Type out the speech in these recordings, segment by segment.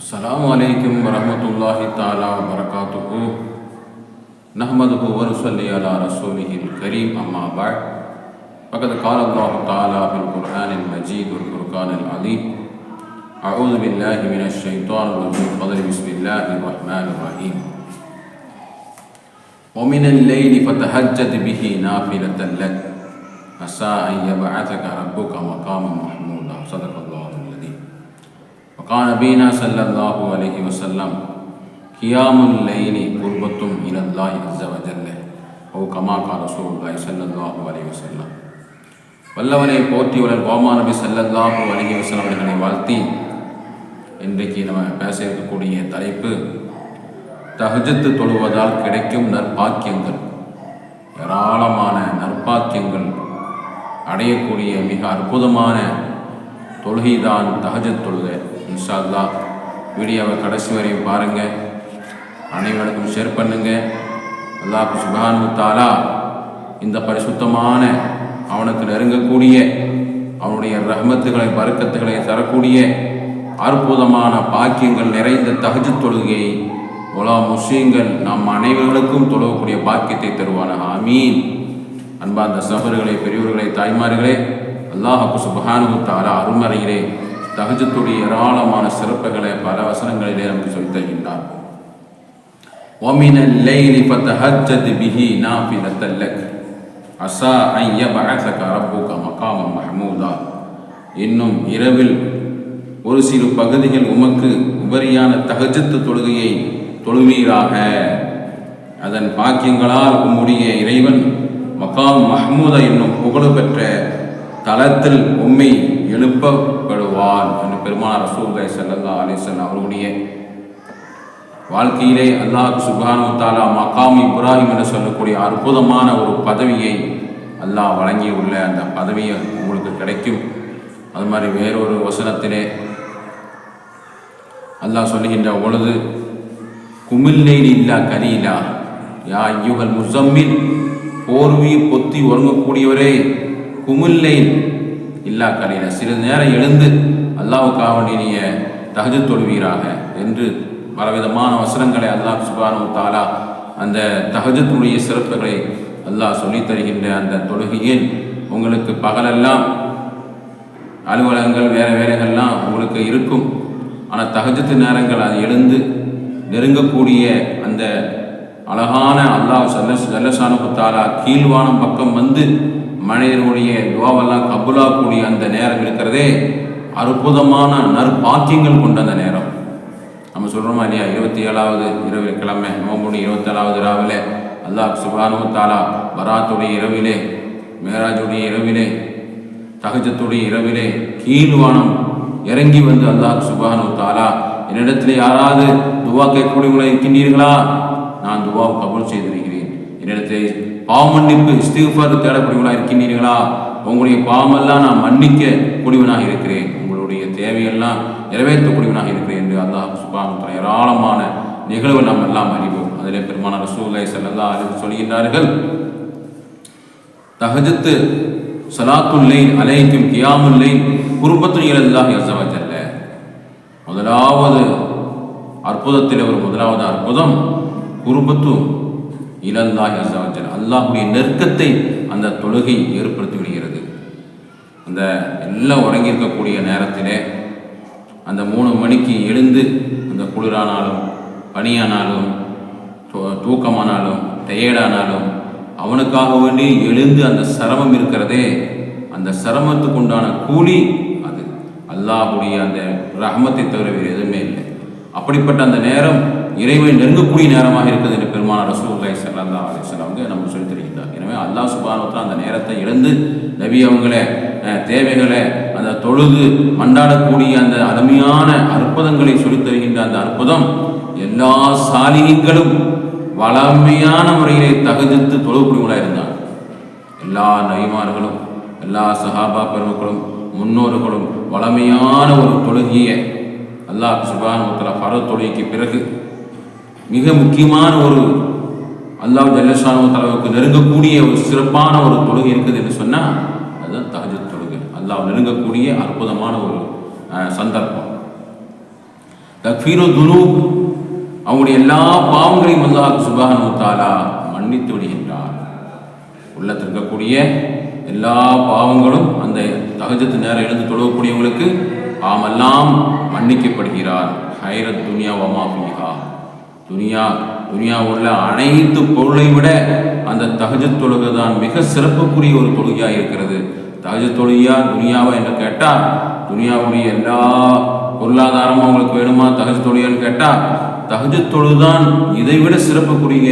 السلام عليكم ورحمة الله تعالى وبركاته. نحمده ونصلی على رسوله الكريم أما بعد. فقد قال الله تعالى في القرآن المجيد والفرقان العظيم أعوذ بالله من الشيطان الرجيم. قدر بسم الله الرحمن الرحيم. ومن الليل فتهجد به نافلة لك عسى أن يبعثك ربك مقام محمودا. صدق وقال نبينا صلى الله عليه وسلم قيام الليل قربة إلى الله عز وجل أو كما قال رسول الله صلى الله عليه وسلم வல்லவனை போற்றியுடன் coma நபி சல்லல்லாஹு அலைஹி வஸல்லம் அவர்களை வாழ்த்தி இன்றைக்கு நம்ம பேச இருக்கக்கூடிய தலைப்பு தஹஜத்து தொழுவதால் கிடைக்கும் நற்பாக்கியங்கள் ஏராளமான நற்பாக்கியங்கள் அடையக்கூடிய மிக அற்புதமான தொழுகைதான் தஹஜத் தொழுகை இன்ஷா அல்லாஹ் வீடியோவை கடைசி வரையும் பாருங்கள் அனைவருக்கும் ஷேர் பண்ணுங்கள் அல்லாஹ் சுபானு தாலா இந்த பரிசுத்தமான அவனுக்கு நெருங்கக்கூடிய அவனுடைய ரஹமத்துகளை பறக்கத்துகளை தரக்கூடிய அற்புதமான பாக்கியங்கள் நிறைந்த தகுதி தொழுகையை உலா முஸ்லீம்கள் நம் அனைவர்களுக்கும் தொழக்கூடிய பாக்கியத்தை தருவானாக. ஆமீன். அன்பார்ந்த சகோதரர்களே பெரியவர்களே தாய்மார்களே அல்லாஹப்பு சுபஹானு தாலா அருமறையிலே தகஜத்துடைய ஏராளமான சிறப்புகளை பல வசனங்களிலே நமக்கு சொல்லித் தருகின்றார் ومن الليل فتهجد به نافلة لك عسى أن يبعثك ربك مقاما محمودا இன்னும் இரவில் ஒரு சிறு பகுதிகள் உமக்கு உபரியான தகஜத்து தொழுகையை தொழுவீராக அதன் பாக்கியங்களால் உம்முடைய இறைவன் மகாம் மஹ்மூதா என்னும் புகழ் பெற்ற தலத்தில் உம்மை எழுப்பப்படுவான் என்று பெருமானார் ரசூல்லாய் சல்லா அலிசன் அவருடைய வாழ்க்கையிலே அல்லாஹ் சுபானு தாலா மகாம் இப்ராஹிம் என்று சொல்லக்கூடிய அற்புதமான ஒரு பதவியை அல்லாஹ் வழங்கியுள்ள அந்த பதவியை உங்களுக்கு கிடைக்கும். அது மாதிரி வேறொரு வசனத்திலே அல்லாஹ் சொல்லுகின்ற பொழுது குமில்லைல் இல்லா கரியிலா யா ஐயுகல் முசம்மில் போர்வி பொத்தி உறங்கக்கூடியவரே குமில்லைன் இல்லா கலீலா சிறிது நேரம் எழுந்து அல்லாவுக்காக வேண்டிய தகஜு தொழுவீராக என்று பலவிதமான வசனங்களை அல்லாஹ் சுபானு தாலா அந்த தகஜத்துடைய சிறப்புகளை அல்லாஹ் சொல்லித் தருகின்ற அந்த தொழுகையில் உங்களுக்கு பகலெல்லாம் அலுவலகங்கள் வேறு வேலைகள்லாம் உங்களுக்கு இருக்கும். ஆனால் தகஜத்து நேரங்கள் அது எழுந்து நெருங்கக்கூடிய அந்த அழகான அல்லாஹ் சல்ல சல்லசானு தாலா கீழ்வானம் பக்கம் வந்து மனிதனுடைய துவாவெல்லாம் கபுலாக்கூடிய அந்த நேரம் இருக்கிறதே அற்புதமான நற்பாக்கியங்கள் கொண்ட அந்த நேரம். நம்ம சொல்கிறோமா இல்லையா? இருபத்தி ஏழாவது இரவு கிழமை நோம்புடி இருபத்தேழாவது ராவிலே அல்லாஹ் சுபானு தாலா பராத்துடைய இரவிலே மேராஜுடைய இரவிலே தகஜத்துடைய இரவிலே கீழ்வானம் இறங்கி வந்து அல்லாஹ் சுபானு தாலா என்னிடத்தில் யாராவது துவா கேட்கக்கூடியவங்களை இருக்கின்றீர்களா நான் துவா கபூல் செய்திருக்கிறேன். என்னிடத்தை பாவ மன்னிப்பு இஸ்திஃபார் தேடக்கூடியவனாக இருக்கின்றீர்களா? உங்களுடைய பாவமெல்லாம் நான் மன்னிக்க கூடியவனாக இருக்கிறேன். உங்களுடைய தேவையெல்லாம் நிறைவேற்றக்கூடியவனாக இருக்கிறேன் என்று அல்லாஹ் சுபானு ஏராளமான நிகழ்வு நாம் எல்லாம் அறிவோம். அதிலே பெருமான ரசூலை செல்லல்லா அறிவு சொல்கின்றார்கள் தகஜத்து சலாத்துல்லை அலைக்கும் கியாமுல்லை குருபத்து இழந்தாகி அசவஜல்ல முதலாவது அற்புதத்தில் ஒரு முதலாவது அற்புதம் குருபத்து இலல்லாஹி அசாஜன் அல்லாஹுடைய நெருக்கத்தை அந்த தொழுகை ஏற்படுத்தி விடுகிறது அந்த எல்லாம் உறங்கியிருக்கக்கூடிய நேரத்திலே அந்த மூணு மணிக்கு எழுந்து அந்த குளிரானாலும் பனியானாலும் தூக்கமானாலும் டயர்டானாலும் அவனுக்காக வேண்டி எழுந்து அந்த சிரமம் இருக்கிறதே அந்த சிரமத்துக்கு உண்டான கூலி அது. அல்லாஹுடைய அந்த ரஹமத்தை தவிர வேறு எதுவுமே இல்லை. அப்படிப்பட்ட அந்த நேரம் இறைவன் நெருங்கக்கூடிய நேரமாக இருக்குது என்று பெருமான ரசூல்லாய் சல்லா அலிஸ்லாம் அவங்க நமக்கு சொல்லி தருகின்றார். எனவே அல்லாஹ் சுபானத்தில் அந்த நேரத்தை இழந்து நபி அவங்களே தேவைகளை அந்த தொழுது மண்டாடக்கூடிய அந்த அருமையான அற்புதங்களை சொல்லித் தருகின்ற அந்த அற்புதம் எல்லா சாலிகளும் வளமையான முறையிலே தகுதித்து தொழுக்கூடியவங்களாக இருந்தாங்க. எல்லா நபிமார்களும் எல்லா சஹாபா பெருமக்களும் முன்னோர்களும் வளமையான ஒரு தொழுகையை அல்லாஹ் சுபான் உத்தரா பர தொழுகைக்கு பிறகு மிக முக்கியமான ஒரு அல்லாஹ் ஜல்லஷானு தலைவருக்கு நெருங்கக்கூடிய ஒரு சிறப்பான ஒரு தொழுகை இருக்குது என்று சொன்னால் அதுதான் தகஜத் தொழுகை. அல்லாஹ் நெருங்கக்கூடிய அற்புதமான ஒரு சந்தர்ப்பம். தக்ஃபீரு துனூப் அவங்களுடைய எல்லா பாவங்களையும் அல்லாஹ் சுபானு தாலா மன்னித்து விடுகின்றார். உள்ளத்தில் இருக்கக்கூடிய எல்லா பாவங்களும் அந்த தகஜத்து நேரம் எழுந்து தொழுவக்கூடியவங்களுக்கு ஆமெல்லாம் மன்னிக்கப்படுகிறார். ஹைரத் துனியா வமா பிஹா துனியா துனியா உள்ள அனைத்து பொருளை விட அந்த தகஜத் தொழுகை தான் மிக சிறப்புக்குரிய ஒரு தொழுகையாக இருக்கிறது. தகஜ தொழுகையா துனியாவா என்று கேட்டால் துனியாவுடைய எல்லா பொருளாதாரமும் அவங்களுக்கு வேணுமா தகஜ தொழுகையான்னு கேட்டால் தகஜ தொழுதான் இதை விட சிறப்புக்குரிய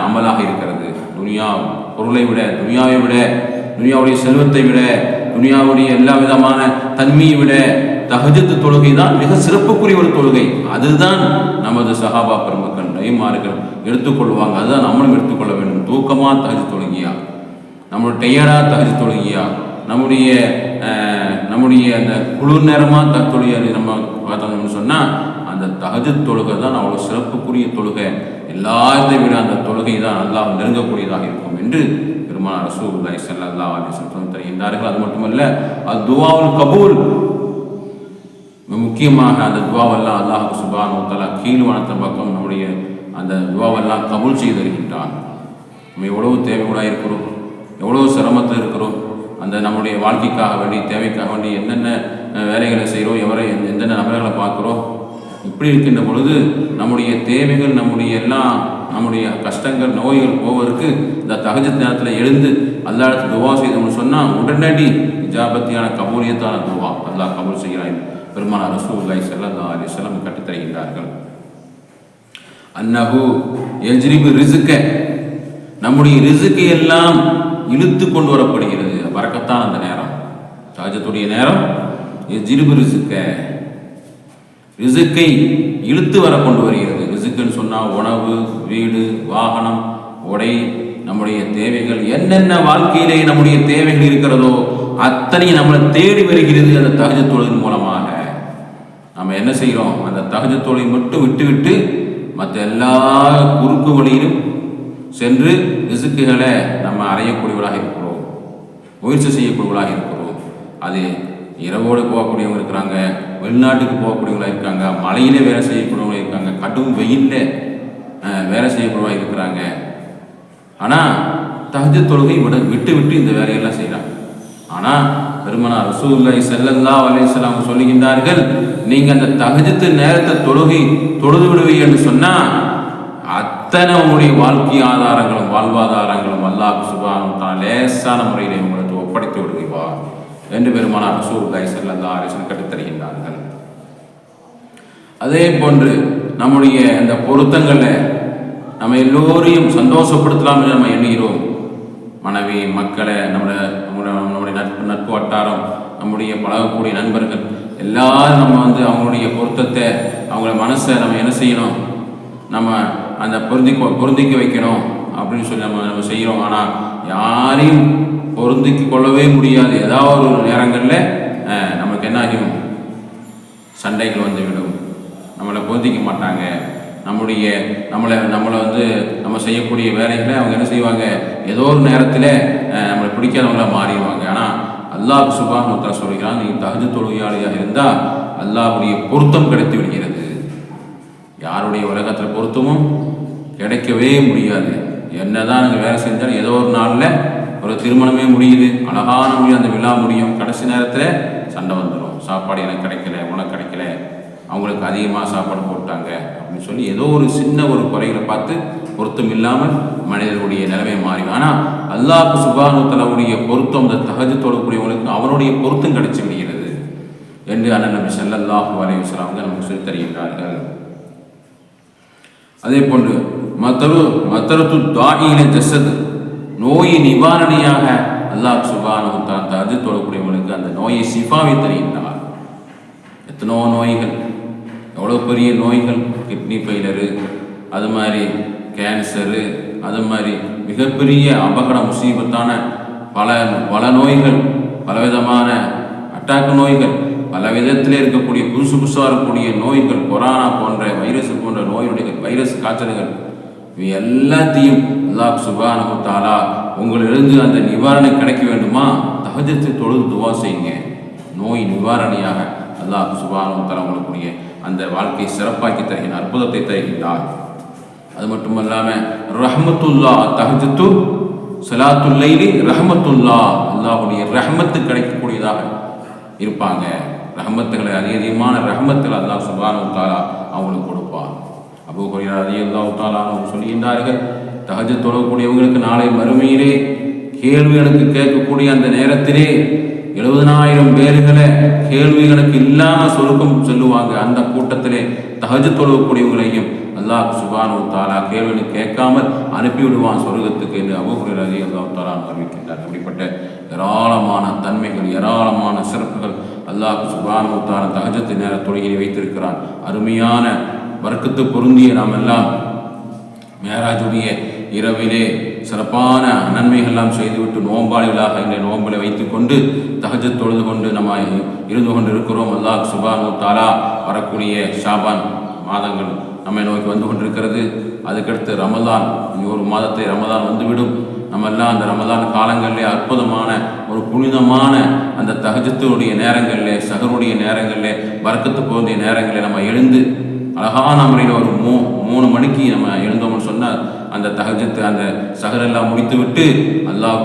அமலாக இருக்கிறது. துனியா பொருளை விட துனியாவை விட துனியாவுடைய செல்வத்தை விட துனியாவுடைய எல்லா விதமான தன்மையை விட தஹஜத்து தொழுகை தான் மிக சிறப்புக்குரிய ஒரு தொழுகை. அதுதான் நமது சஹாபா பெருமக்கள் நைமார்கள் எடுத்துக்கொள்வாங்க. அதுதான் நம்மளும் எடுத்துக்கொள்ள வேண்டும். தூக்கமாக தஹஜ் தொழுகியா? நம்மளோட டயர்டா தஹஜ் தொழுகியா? நம்முடைய நம்முடைய அந்த குளிர் நேரமாக த தொழுகை நம்ம பார்த்தோம்னு சொன்னால் அந்த தகஜ தொழுகை தான் அவ்வளோ சிறப்புக்குரிய தொழுகை. எல்லாத்தை விட அந்த தொழுகை தான் நல்லா நெருங்கக்கூடியதாக இருக்கும் என்று பெருமானார் ரசூலுல்லாஹி ஸல்லல்லாஹு அலைஹி சொல்லி தருகின்றார்கள் அது மட்டுமல்ல அது துவாவுல் கபூல் முக்கியமாக அந்த துவாவெல்லாம் அல்லாஹ் சுபான் தலா கீழ் பக்கம் நம்முடைய அந்த துவாவெல்லாம் கபுல் செய்து தருகின்றான். நம்ம எவ்வளவு தேவைகளாக இருக்கிறோம்? எவ்வளவு சிரமத்தில் இருக்கிறோம்? அந்த நம்முடைய வாழ்க்கைக்காக வேண்டி தேவைக்காக வேண்டி என்னென்ன வேலைகளை செய்கிறோம்? எவரை எந்தெந்த நபர்களை பார்க்குறோம்? இப்படி இருக்கின்ற பொழுது நம்முடைய தேவைகள் நம்முடைய எல்லாம் நம்முடைய கஷ்டங்கள் நோய்கள் போவதற்கு இந்த தகஜத் நேரத்தில் எழுந்து அல்லாஹ்வுக்கு துவா செய்தோம்னு சொன்னால் உடனடி ஜாபத்தியான கபூலியத்தான துவா. அல்லாஹ் கபூல் செய்கிறாய் பெருமானார் ரசூல்லாய் ஸல்லல்லாஹு அலைஹி வஸல்லம் கற்றுத் தருகின்றார்கள் அன்னஹு எஜ்ரிபு ரிசுக்க. நம்முடைய ரிசுக்கு எல்லாம் இழுத்து கொண்டு வரப்படுகிறது. வரக்கத்தான் அந்த நேரம். சகஜத்துடைய நேரம் எஜ்ரிபு ரிசுக்க. ரிசுக்கை இழுத்து வர கொண்டு வருகிறது. ரிசுக்குன்னு சொன்னால் உணவு வீடு வாகனம் உடை நம்முடைய தேவைகள் என்னென்ன வாழ்க்கையிலே நம்முடைய தேவைகள் இருக்கிறதோ அத்தனை நம்மளை தேடி வருகிறது அந்த தகஜ தொழில் மூலமாக. நம்ம என்ன செய்கிறோம் அந்த தகஜ தொழிலை மட்டும் விட்டு விட்டு மற்ற எல்லா குறுக்கு வழியிலும் சென்று ரிசுக்குகளை நம்ம அறையக்கூடியவர்களாக இருக்கிறோம். முயற்சி செய்யக்கூடியவர்களாக இருக்கிறோம். அது இரவோடு போகக்கூடியவங்க இருக்கிறாங்க வெளிநாட்டுக்கு போகக்கூடியவங்களாக இருக்காங்க மழையிலே வேலை செய்யக்கூடியவங்களாக இருக்காங்க கடும் வெயில்ல வேலை செய்யக்கூடியவாக இருக்கிறாங்க. ஆனால் தகுதி தொழுகை விட விட்டு விட்டு இந்த வேலையெல்லாம் செய்கிறாங்க ஆனால் பெருமனார் ரசூலுல்லாஹி ஸல்லல்லாஹு அலைஹி அவங்க சொல்லுகின்றார்கள் நீங்க அந்த தகுதித்து நேரத்தை தொழுகி தொழுது விடுவீங்கன்னு சொன்னா அத்தனை உங்களுடைய வாழ்க்கை ஆதாரங்களும் வாழ்வாதாரங்களும் அல்லாஹ் சுபானும் தான் லேசான முறையில் உங்களுக்கு ஒப்படைத்து விடுவீவா என்று பெருமானார் ரசூல் கைசல் அல்லா அரசன் கட்டுத்தருகின்றார்கள் அதே போன்று நம்முடைய அந்த பொருத்தங்களை நம்ம எல்லோரையும் சந்தோஷப்படுத்தலாம் என்று நம்ம எண்ணுகிறோம். மனைவி மக்களை நம்மளோட நம்மளோட நம்முடைய நட்பு நட்பு வட்டாரம் நம்முடைய பழகக்கூடிய நண்பர்கள் எல்லாரும் நம்ம வந்து அவங்களுடைய பொருத்தத்தை அவங்கள மனசை நம்ம என்ன செய்யணும்? நம்ம அந்த பொருந்தி பொருந்திக்க வைக்கணும் அப்படின்னு சொல்லி நம்ம நம்ம செய்கிறோம் ஆனால் யாரையும் பொருந்திக்க கொள்ளவே முடியாது. ஏதாவது ஒரு நேரங்களில் நமக்கு என்ன ஆகும் சண்டைகள் வந்துவிடும் நம்மளை பொருந்திக்க மாட்டாங்க. நம்முடைய நம்மளை நம்மளை வந்து நம்ம செய்யக்கூடிய வேலைகளை அவங்க என்ன செய்வாங்க? ஏதோ ஒரு நேரத்தில் நம்மளை பிடிக்காதவங்களாக மாறிடுவாங்க. ஆனால் அல்லாஹ் சுபான் முத்தா சொல்கிறான் நீ தகுதி தொழுகையாளியாக இருந்தால் அல்லாஹுடைய பொருத்தம் கிடைத்து விடுகிறது. யாருடைய உலகத்தில் பொருத்தமும் கிடைக்கவே முடியாது. என்னதான் நாங்கள் வேலை செஞ்சாலும் ஏதோ ஒரு நாளில் ஒரு திருமணமே முடியுது. அழகான முடியும் அந்த விழா முடியும். கடைசி நேரத்தில் சண்டை வந்துடும் சாப்பாடு எனக்கு கிடைக்கல உனக்கு கிடைக்கல அவங்களுக்கு அதிகமாக சாப்பாடு போட்டாங்க அப்படின்னு சொல்லி ஏதோ ஒரு சின்ன ஒரு குறைகளை பார்த்து பொருத்தம் இல்லாமல் மனிதர்களுடைய நிலைமை மாறி ஆனால் அல்லாஹ் சுபானுத்தலவுடைய பொருத்தம் அந்த தகஜ தொழக்கூடியவங்களுக்கு அவனுடைய பொருத்தம் கிடைச்சி விடுகிறது என்று அண்ணன் நபி ஸல்லல்லாஹு அலைஹி வஸல்லம் நமக்கு சொல்லி தருகின்றார்கள். அதே போன்று மத்தரு மத்தரத்து தாயின ஜசத் நோய் நிவாரணியாக அல்லாஹ் சுபானு தான் தது தொழக்கூடியவங்களுக்கு அந்த நோயை சிஃபாவை தருகின்றார். எத்தனோ நோய்கள் எவ்வளோ பெரிய நோய்கள் கிட்னி ஃபெயிலரு அது மாதிரி கேன்சரு அது மாதிரி மிகப்பெரிய அபகட முசீபத்தான பல பல நோய்கள் பலவிதமான அட்டாக் நோய்கள் பல விதத்தில் இருக்கக்கூடிய புதுசு புதுசாக இருக்கக்கூடிய நோய்கள் கொரோனா போன்ற வைரஸ் போன்ற நோயுடைய வைரஸ் காய்ச்சல்கள் இவை எல்லாத்தையும் அல்லாஹ் சுபானு தாலா உங்களிலிருந்து அந்த நிவாரணம் கிடைக்க வேண்டுமா? தகஜத்தை தொழுது துவா செய்யுங்க. நோய் நிவாரணியாக அல்லாஹ் சுபானு உங்களுக்குரிய அந்த வாழ்க்கையை சிறப்பாக்கி தருகின்ற அற்புதத்தை தருகின்றார். அது மட்டும் இல்லாமல் ரஹமத்துல்லா தஹஜத்து சலாத்துல்லைலி ரஹமத்துல்லா. அல்லாஹுடைய ரஹமத்து கிடைக்கக்கூடியதாக இருப்பாங்க. ரஹமத்துகளை அதிக அதிகமான ரஹமத்துகள் அல்லாஹ் சுபானு தாலா அவங்களுக்கு கொடுப்பார் அபு குறையா அதிக அல்லா தாலா அவங்க சொல்லுகின்றார்கள் தஹஜ் தொழக்கூடியவங்களுக்கு நாளை மறுமையிலே கேள்விகளுக்கு கேட்கக்கூடிய அந்த நேரத்திலே எழுபதனாயிரம் பேர்களை கேள்விகளுக்கு இல்லாமல் சொருக்கம் சொல்லுவாங்க. அந்த கூட்டத்திலே தஹஜ் தொழக்கூடியவங்களையும் அல்லாஹ் சுபானு தாலா கேள்வின்னு கேட்காமல் அனுப்பிவிடுவான் சொர்க்கத்துக்கு என்று அபுகுரி அலி அல்லாஹ் தாலான் அறிவிக்கின்றார். அப்படிப்பட்ட ஏராளமான தன்மைகள் ஏராளமான சிறப்புகள் அல்லாஹ் சுபானு தாலா தகஜத்து நேர தொழுகையை வைத்திருக்கிறான். அருமையான வர்க்கத்து பொருந்திய நாம் எல்லாம் மேராஜுடைய இரவிலே சிறப்பான நன்மைகள்லாம் செய்துவிட்டு நோம்பாளிகளாக இந்த நோம்பலை வைத்துக்கொண்டு தகஜ தொழுது கொண்டு நம்ம இருந்து கொண்டு இருக்கிறோம் அல்லாஹ் சுபானு தாலா வரக்கூடிய ஷாபான் மாதங்கள் நம்மை நோக்கி வந்து கொண்டிருக்கிறது. அதுக்கடுத்து ரமதான் இனி ஒரு மாதத்தை ரமதான் வந்துவிடும். நம்ம எல்லாம் அந்த ரமதான் காலங்களிலே அற்புதமான ஒரு புனிதமான அந்த தகஜத்தினுடைய நேரங்களிலே சகருடைய நேரங்களிலே வர்க்கத்து போகிற நேரங்களில் நம்ம எழுந்து அழகான முறையில் ஒரு மூ மூணு மணிக்கு நம்ம எழுந்தோம்னு சொன்னால் அந்த தகஜத்து அந்த சகரெல்லாம் முடித்து விட்டு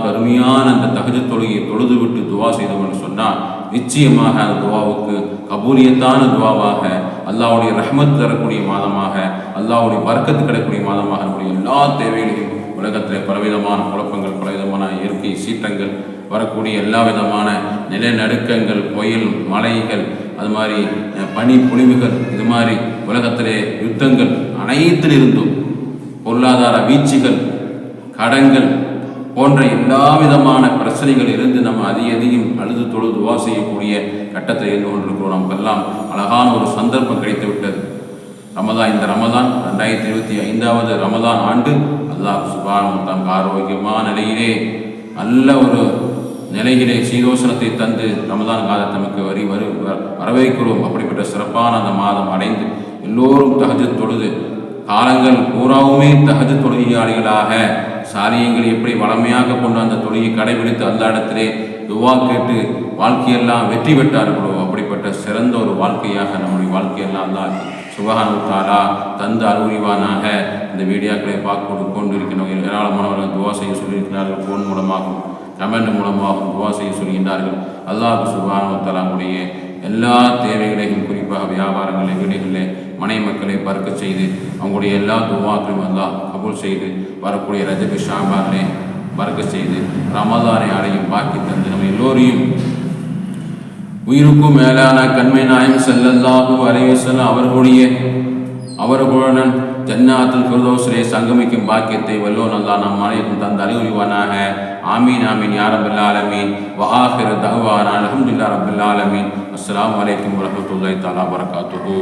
கருமையான அந்த தகஜ தொழுகையை தொழுது விட்டு துவா செய்தோம்னு சொன்னால் நிச்சயமாக அந்த துவாவுக்கு கபூரியத்தான துவாவாக அல்லாவுடைய ரஹமத் தரக்கூடிய மாதமாக அல்லாவுடைய வர்க்கத்து கிடைக்கக்கூடிய மாதமாக நம்முடைய எல்லா தேவைகளையும் உலகத்தில் பலவிதமான குழப்பங்கள் பலவிதமான இயற்கை சீற்றங்கள் வரக்கூடிய எல்லா விதமான நிலநடுக்கங்கள் புயல் மலைகள் அது மாதிரி பனி பொழிவுகள் இது மாதிரி உலகத்திலே யுத்தங்கள் அனைத்திலிருந்தும் பொருளாதார வீழ்ச்சிகள் கடன்கள் போன்ற எல்லா விதமான பிரச்சனைகள் இருந்து நம்ம அதிக அதிகம் அழுது தொழுது துவா செய்யக்கூடிய கட்டத்தை இருந்து கொண்டிருக்கிறோம். நமக்கெல்லாம் அழகான ஒரு சந்தர்ப்பம் கிடைத்து விட்டது ரமதான் இந்த ரமதான் ரெண்டாயிரத்தி இருபத்தி ஐந்தாவது ரமதான் ஆண்டு அல்லாஹ் சுபானம் தம் ஆரோக்கியமான நிலையிலே நல்ல ஒரு நிலையிலே சீதோஷணத்தை தந்து ரமதான் காலத்தை நமக்கு வரி வரு வரவேற்கிறோம். அப்படிப்பட்ட சிறப்பான அந்த மாதம் அடைந்து எல்லோரும் தகஜ தொழுது காலங்கள் பூராவுமே தகஜ தொழுகையாளிகளாக சாரியங்களை எப்படி வளமையாக கொண்டு அந்த தொழிலை கடைபிடித்து அந்த இடத்திலே துவா கேட்டு வாழ்க்கையெல்லாம் வெற்றி பெற்றார்களோ அப்படிப்பட்ட சிறந்த ஒரு வாழ்க்கையாக நம்முடைய வாழ்க்கையெல்லாம் தான் சுபஹானு தந்து அருள்வானாக இந்த வீடியோக்களை பார்க்க கொண்டு இருக்கின்றவர்கள் ஏராளமானவர்கள் துவா செய்ய சொல்லியிருக்கிறார்கள். ஃபோன் மூலமாகவும் கமெண்ட் மூலமாகவும் துவா செய்ய சொல்கின்றார்கள். அல்லாஹ் சுபானு எல்லா தேவைகளையும் குறிப்பாக வியாபாரங்களை வீடுகளில் மனை மக்களை பறக்க செய்து அவங்களுடைய எல்லா துவாக்களும் அல்லா கபூல் செய்து வரக்கூடிய ரஜபி ஷாபானை பறக்க செய்து ரமதானை அடையும் பாக்கி தந்து நம்ம எல்லோரையும் உயிருக்கும் மேலான கண்மை நாயம் செல்லல்லாஹு அலைவசல்லம் அவர்களுடைய அவர்களுடன் ஜன்னாத்தில் குருதோசரை சங்கமிக்கும் பாக்கியத்தை வல்லோ நல்லா நம் அனைவரும் தந்த அறிவுரிவானாக ஆமீன் ஆமீன் யா ரபுல் ஆலமீன். வஆஹிரு தஹ்வானா அல்ஹம்துலில்லாஹி ரப்பில் ஆலமீன். அஸ்லாம் வலைக்கம் வரமத்துல்லாய் தாலா வரகாத்துஹு